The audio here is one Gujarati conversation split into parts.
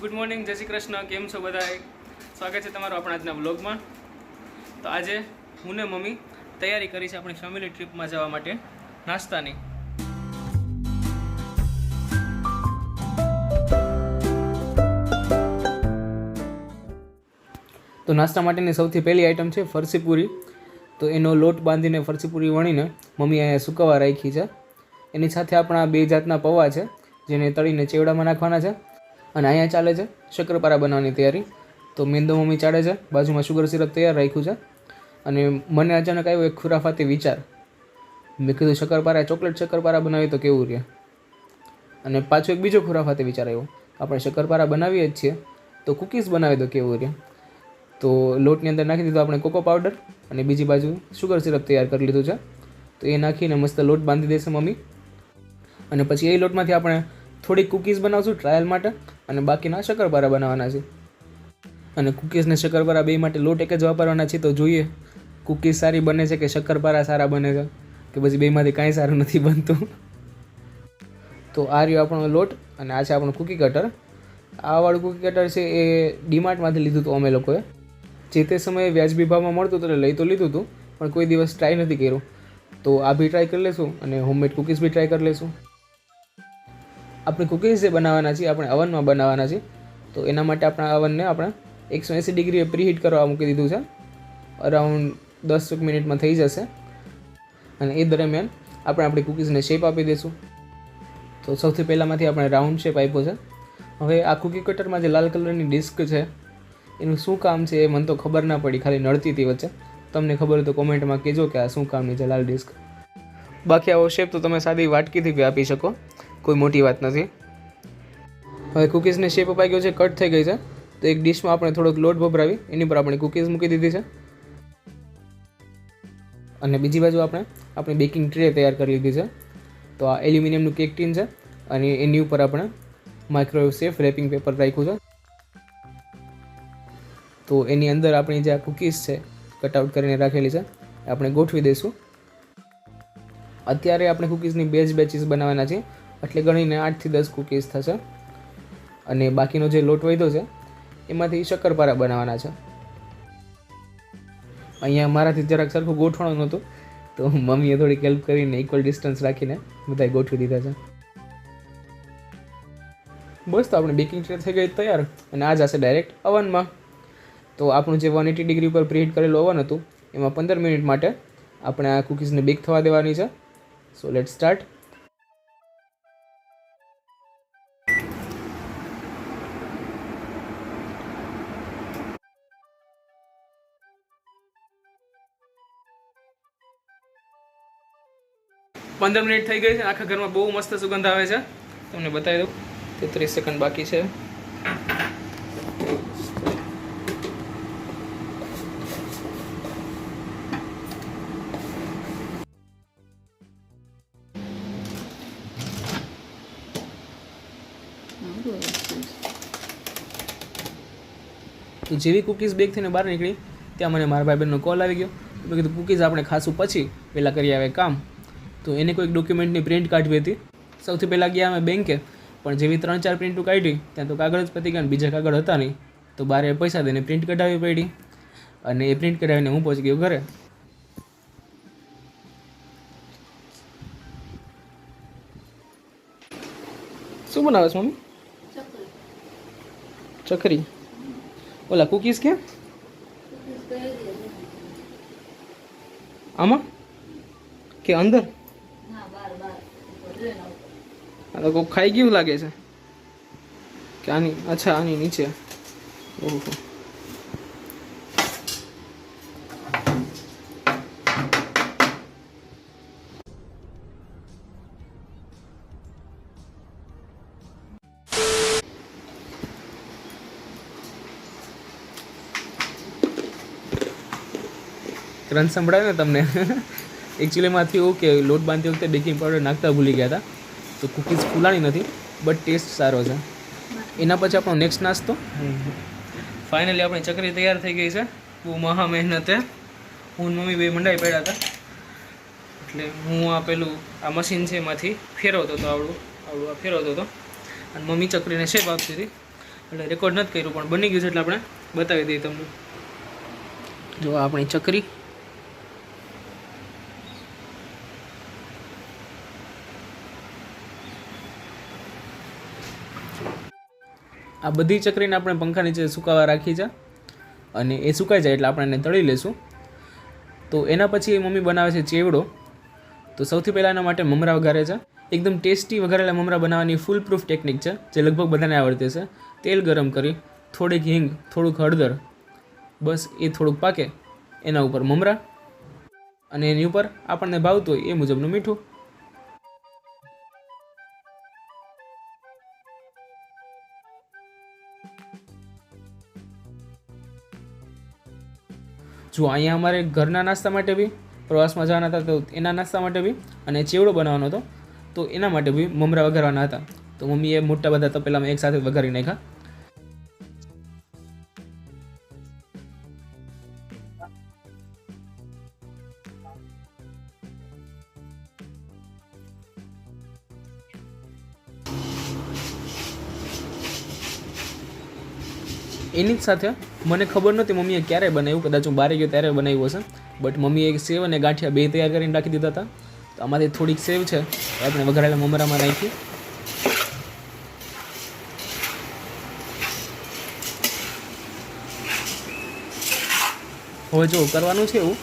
ગુડ મોર્નિંગ જય શ્રી કૃષ્ણ. કેમ છો બધા સ્વાગત છે તમારું આપણા આજના બ્લોગમાં તો આજે હું ને મમ્મી તૈયારી કરી છે આપણી ફેમિલી ટ્રીપમાં જવા માટે નાસ્તાની. તો નાસ્તા માટેની સૌથી પહેલી આઈટમ છે ફરસીપુરી તો એનો લોટ બાંધીને ફરસીપુરી વણીને મમ્મી અહીંયા સુકવવા રાખી છે. એની સાથે આપણા બે જાતના પૌવા છે, જેને તળીને ચેવડામાં નાખવાના છે. અને અહીંયા ચાલે છે શક્કરપારા બનાવવાની તૈયારી. તો મેંદો મમ્મી ચાળે છે, બાજુમાં શુગર સિરપ તૈયાર રાખ્યું છે. અને મને અચાનક આવ્યો એક ખુરાફાતી વિચાર. મેં કીધું શક્કરપારા ચોકલેટ શક્કરપારા બનાવી, તો કેવું રહે? અને પાછો એક બીજો ખુરાફાતી વિચાર આવ્યો. આપણે શક્કરપારા બનાવીએ જ છીએ, તો કૂકીઝ બનાવી, તો કેવું રહે? તો લોટની અંદર નાખી દીધો આપણે કોકો પાવડર અને બીજી બાજુ શુગર સિરપ તૈયાર કરી લીધું છે. તો એ નાખીને મસ્ત લોટ બાંધી દેશે મમ્મી. અને પછી એ લોટમાંથી આપણે થોડીક કૂકીઝ બનાવશું ટ્રાયલ માટે. અને બાકીના શક્કરપારા બનાવવાના છે. અને કૂકીઝને શક્કરપારા બે માટે લોટ એક જ વાપરવાના છે, તો જોઈએ કૂકીઝ સારી બને છે કે શક્કરપારા સારા બને છે? કે પછી બેમાંથી કાંઈ સારું નથી બનતું? તો આ રહ્યો આપણો લોટ અને આ છે આપણું કૂકી કટર આવાળું કૂકી કટર છે એ ડીમાર્ટમાંથી લીધું હતું અમે લોકોએ. જે તે સમયે વ્યાજબી ભાવમાં મળતું હતું એટલે લઈ તો લીધું હતું, પણ કોઈ દિવસ ટ્રાય નથી કર્યું. તો આ બી ટ્રાય કરી લઈશું અને હોમમેડ કૂકીઝ બી ટ્રાય કરી લઈશું આપણે કૂકીઝ જે બનાવવાના છે આપણે અવનમાં બનાવવાના છે તો એના માટે આપણા અવનને આપણે એકસો એંસી ડિગ્રીએ પ્રીહીટ કરવા મૂકી દીધું છે. અરાઉન્ડ દસ મિનિટમાં થઈ જશે. અને એ દરમિયાન આપણે આપણી કૂકીઝને શેપ આપી દઈશું તો સૌથી પહેલાંમાંથી આપણે રાઉન્ડ શેપ આપ્યો છે. હવે આ કૂકી કટરમાં જે લાલ કલરની ડિસ્ક છે, એનું શું કામ છે એ મને તો ખબર ના પડી, ખાલી નડતી હતી વચ્ચે. તમને ખબર હોય તો કોમેન્ટમાં કહેજો કે આ શું કામની છે લાલ ડિસ્ક બાકી આવો શેપ તો તમે સાદી વાટકીથી બી આપી શકો. કોઈ મોટી વાત નથી. હવે કૂકીઝને શેપ અપાઈ ગયો છે કટ થઈ ગઈ છે. તો એક ડિશમાં આપણે થોડોક લોટ ભભરાવી, એની પર આપણે કૂકીઝ મૂકી દીધી છે. અને બીજી બાજુ આપણે, આપણી બેકિંગ ટ્રે તૈયાર કરી લીધી છે. તો આ એલ્યુમિનિયમનું કેક ટીન છે અને એની ઉપર આપણે માઇક્રોવેવ સેફ રેપિંગ પેપર રાખ્યું છે. તો એની અંદર આપણી જે આ કૂકીઝ છે કટઆઉટ કરીને રાખેલી છે આપણે ગોઠવી દઈશું. અત્યારે આપણે કૂકીઝની બેચ બેચીસ બનાવવાના છે એટલે ગણીને આઠથી દસ કૂકીઝ થશે. અને બાકીનો જે લોટ વધ્યો છે, એમાંથી શક્કરપારા બનાવવાના છે. અહીંયા મારાથી જરાક સરખું ગોઠવાનું નહોતું, તો મમ્મીએ થોડીક હેલ્પ કરીને ઇક્વલ ડિસ્ટન્સ રાખીને બધાએ ગોઠવી દીધા છે. બસ, તો આપણે બેકિંગ ટ્રે થઈ ગઈ તૈયાર, અને આ જશે ડાયરેક્ટ અવનમાં તો આપણું જે વન એટી ડિગ્રી ઉપર પ્રીહીટ કરેલું ઓવન હતું, એમાં પંદર મિનિટ માટે આપણે આ કૂકીઝને બેક થવા દેવાની છે. સો લેટ સ્ટાર્ટ પંદર મિનિટ થઈ ગઈ છે. આખા ઘરમાં બહુ મસ્ત સુગંધ આવે છે. તમને બતાવી દઉં. તેત્રીસ સેકન્ડ બાકી છે. તો જેવી કૂકીઝ થઈને બહાર નીકળી, ત્યાં મને મારા ભાઈ બહેનનો કોલ આવી ગયો. મેં કીધું કૂકીઝ આપણે ખાસું પછી પહેલાં કરી આવે કામ. તો એને કોઈક ડોક્યુમેન્ટની પ્રિન્ટ કાઢવી હતી. સૌથી પહેલાં ગયા અમે બેંકે પણ જેવી ત્રણ ચાર પ્રિન્ટો કાઢી ત્યાં તો કાગળ જ પતી ગયા બીજા કાગળ હતા નહીં. તો બારે પૈસા દઈને પ્રિન્ટ કઢાવવી પડી. અને એ પ્રિન્ટ કઢાવીને હું પહોંચી ગયો ઘરે. શું બનાવે છે મમ્મી? ચકરી. ઓલા કૂકીઝ કે? આમાં? કે અંદર? આ તો કોક ખાઈ ગયું લાગે છે. કે આની, અચ્છા, આની નીચે. ઓહો. રન સંભળાય ને તમને? એકચ્યુઅલીમાંથી થયું કે લોટ બાંધતી વખતે બેકિંગ પાવડર નાખતા ભૂલી ગયા હતા. તો કૂકીઝ ફૂલાણી નથી બટ ટેસ્ટ સારો છે. એના પછી આપણો નેક્સ્ટ નાસ્તો. ફાઇનલી આપણી ચકરી તૈયાર થઈ ગઈ છે. બહુ મહા મહેનતે. હું મમ્મી બે મંડાઈ પડ્યા હતા. એટલે હું આ પેલું, આ મશીન છે એમાંથી ફેરવતો હતો આવડું આવડું આ ફેરવતો હતો. અને મમ્મી ચકરીને શેપ આપતી હતી. એટલે રેકોર્ડ નથી કર્યું, પણ બની ગયું છે એટલે આપણે બતાવી દઈએ તમને. જો આપણી ચકરી. આ બધી ચકરીને આપણે પંખા નીચે સુકાવા રાખી છે અને એ સુકાઈ જાય એટલે આપણે એને તળી લેશું. તો એના પછી મમ્મી બનાવે છે ચેવડો. તો સૌથી પહેલાં એના માટે મમરા વઘારે છે. એકદમ ટેસ્ટી વઘારેલા મમરા બનાવવાની ફૂલ પ્રૂફ ટેકનિક છે, જે લગભગ બધાને આવડતી છે તેલ ગરમ કરી, થોડીક હિંગ, થોડુંક હળદર, બસ એ થોડુંક પાકે એના ઉપર મમરા. અને એની ઉપર આપણને ભાવતું હોય એ મુજબનું મીઠું. જો અહીંયા અમારે ઘરના નાસ્તા માટે બી પ્રવાસમાં જવાના હતા તો એના નાસ્તા માટે બી અને ચેવડો બનાવવાનો હતો, તો એના માટે બી મમરા વઘારવાના હતા. તો મમ્મીએ મોટા બધા તપેલામાં એક સાથે વઘારી નાખ્યા. એની જ સાથે મને ખબર નહોતી મમ્મીએ ક્યારે બનાવ્યું, કદાચ હું બારે ગયો ત્યારે બનાવ્યું હશે. બટ મમ્મીએ એક સેવ અને ગાંઠિયા બે તૈયાર કરીને રાખી દીધા હતા. તો આમાંથી થોડીક સેવ છે આપણે વઘારેલા મમરામાં નાખી. હવે જો કરવાનું છે એવું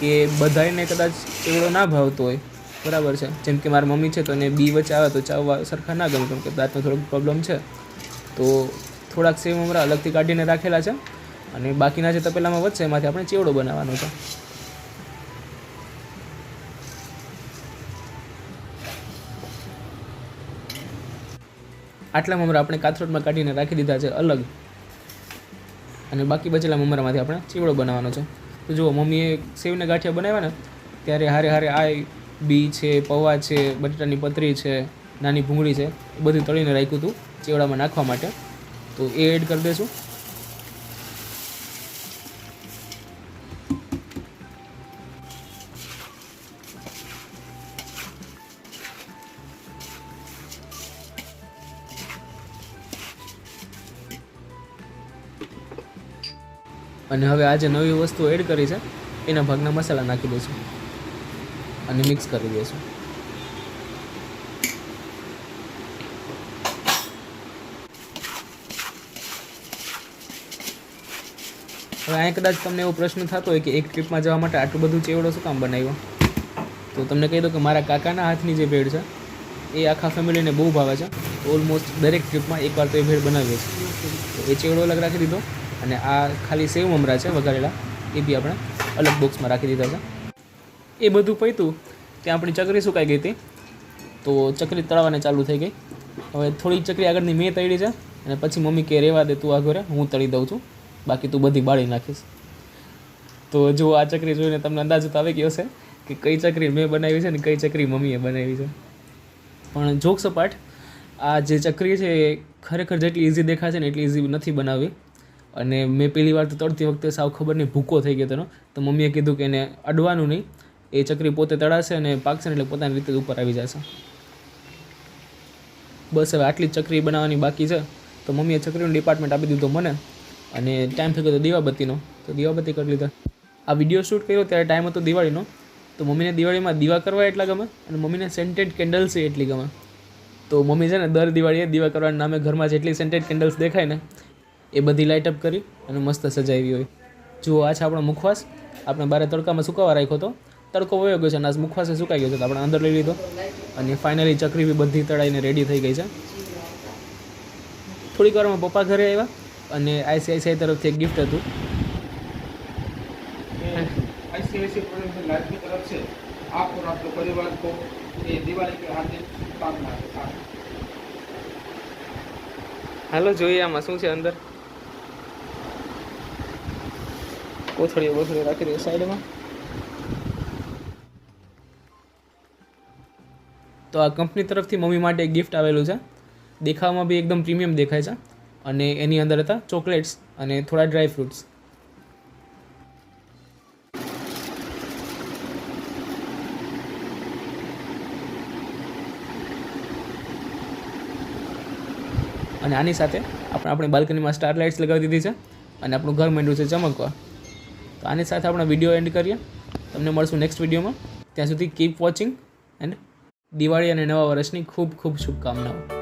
કે બધાને કદાચ એવડો ના ભાવતો હોય, બરાબર છે. જેમ કે મારી મમ્મી છે તો એને બી વચ્ચે આવે તો ચાવવા સરખા ના ગમે, કેમ કે દાંતનો થોડોક પ્રોબ્લેમ છે. તો થોડાક સેવ મમરા અલગથી કાઢીને રાખેલા છે. અને બાકીના જે તપેલામાં વધશે, એમાંથી આપણે ચેવડો બનાવવાનો છે. આટલા મમરા આપણે કાથરોટમાં કાઢીને રાખી દીધા છે અલગ. અને બાકી બચેલા મમરામાંથી આપણે ચીવડો બનાવવાનો છે. તો જુઓ, મમ્મીએ સેવને ગાંઠિયા બનાવ્યા ને, ત્યારે હારે હારે આ બી છે, પૌવા છે, બટાટાની પતરી છે, નાની ભૂંગળી છે, એ બધું તળીને રાખ્યું હતું ચેવડામાં નાખવા માટે. તો એ એડ કરી દઈશું અને હવે આ જે નવી વસ્તુ એડ કરી છે, એના ભાગના મસાલા નાખી દઈશું. અને મિક્સ કરી દઈશું. હવે અહીં કદાચ તમને એવો પ્રશ્ન થતો હોય કે એક ટ્રીપમાં જવા માટે આટલું બધું ચેવડો શું કામ બનાવ્યો? તો તમને કહી દઉં કે મારા કાકાના હાથની જે ભેળ છે, એ આખા ફેમિલીને બહુ ભાવે છે. ઓલમોસ્ટ દરેક ટ્રીપમાં એકવાર તો એ ભેળ બનાવીએ છીએ. એ ચેવડો અલગ રાખી દીધો. અને આ ખાલી સેવ મમરા છે, વઘારેલા. એ બી આપણે અલગ બોક્સમાં રાખી દીધા છે. એ બધું પૈતું ત્યાં આપણી ચકરી સુકાઈ ગઈ હતી. તો ચકરી તળાવવાને ચાલુ થઈ ગઈ. હવે થોડી ચકરી આગળની મેં તળી છે અને પછી મમ્મી કે રહેવા દે તું આ ઘરે, હું તળી દઉં છું. બાકી તું બધી બાળી નાખીશ. તો જો આ ચકરી જોઈને તમને અંદાજ તો આવી ગયો હશે કે કઈ ચકરી મેં બનાવી છે ને કઈ ચકરી મમ્મીએ બનાવી છે. પણ જોક સપાટ, આ જે ચકરી છે એ ખરેખર જેટલી ઇઝી દેખાશે ને એટલી ઇઝી નથી બનાવવી. અને મેં પહેલી વાર તો તળતી વખતે સાવ ખબર નહીં, ભૂકો થઈ ગયો તેનો તો મમ્મીએ કીધું કે એને અડવાનું નહીં. એ ચકરી પોતે તળાશે અને પાકશે એટલે પોતાની રીતે ઉપર આવી જશે. બસ હવે આટલી ચકરી બનાવવાની બાકી છે. તો મમ્મીએ ચકરીનું ડિપાર્ટમેન્ટ આપી દીધું મને. અને ટાઈમ થઈ ગયો તો દીવાબત્તીનો. તો દીવાબત્તી કરી લીધા. આ વીડિયો શૂટ કર્યો ત્યારે ટાઈમ હતો દિવાળીનો. તો મમ્મીને દિવાળીમાં દીવા કરવા એટલા ગમે અને મમ્મીને સેન્ટેડ કેન્ડલ્સ એટલી ગમે. તો મમ્મી છે ને દર દિવાળીએ દીવા કરવાના નામે ઘરમાં જેટલી સેન્ટેડ કેન્ડલ્સ દેખાય ને એ બધી લાઇટઅપ કરી અને મસ્ત સજાવી હોય. જુઓ આ છે આપણો મુખવાસ. આપણે બારે તડકામાં સુકાવા રાખ્યો હતો. તડકો વયો ગયો છે અને આ મુખવાસે સુકાઈ ગયો છે. તો આપણે અંદર લઈ લીધો. અને ફાઇનલી ચકરી બી બધી તળાઈને રેડી થઈ ગઈ છે. થોડીક વારમાં પપ્પા ઘરે આવ્યા અને આઈસીઆઈસીઆઈ તરફથી એક ગિફ્ટ હતું. હાલો જોઈએ આમાં શું છે અંદર. કોથળીઓ કોથળીઓ રાખી દઈએ સાઈડમાં. તો આ કંપની તરફથી મમ્મી માટે એક ગિફ્ટ આવેલું છે. દેખાવમાં બી એકદમ પ્રીમિયમ દેખાય છે. અને એની અંદર હતા ચોકલેટ્સ અને થોડા ડ્રાય ફ્રૂટ્સ. અને આની સાથે આપણે આપણી બાલ્કનીમાં સ્ટાર લાઇટ્સ લગાવી દીધી છે. અને આપણું ઘર માંડ્યું છે ચમકવા. તો આની સાથે આપણે વીડિયો એન્ડ કરીએ. તમને મળશું નેક્સ્ટ વિડીયોમાં ત્યાં સુધી કીપ વોચિંગ એન્ડ દિવાળી અને નવા વર્ષની ખૂબ ખૂબ શુભકામનાઓ.